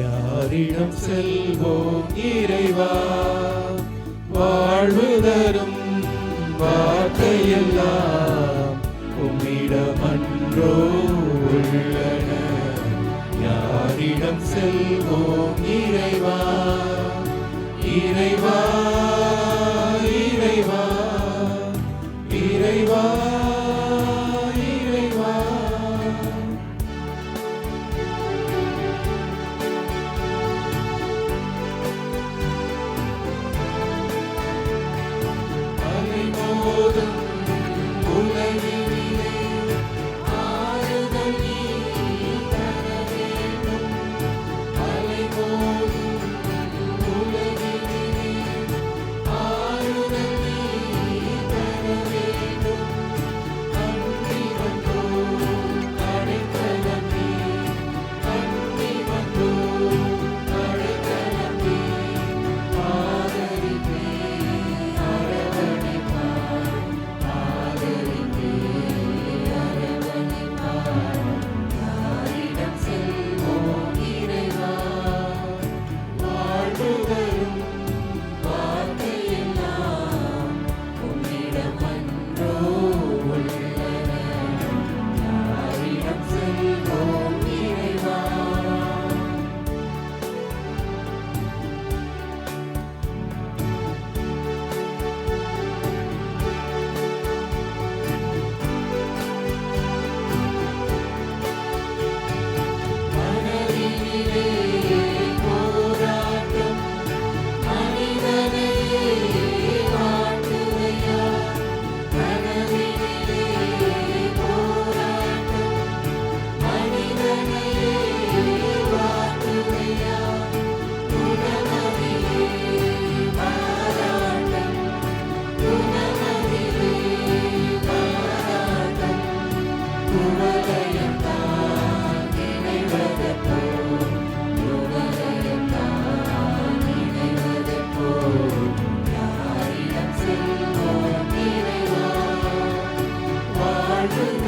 யாரிடம் செல்வோம் இறைவா? வாழ்வு தரும் வார்த்தையெல்லாம் உம்மிடமன்றோ உள்ளன. யாரிடம் செல்வோம் இறைவா? இறைவா இறைவா? Lord.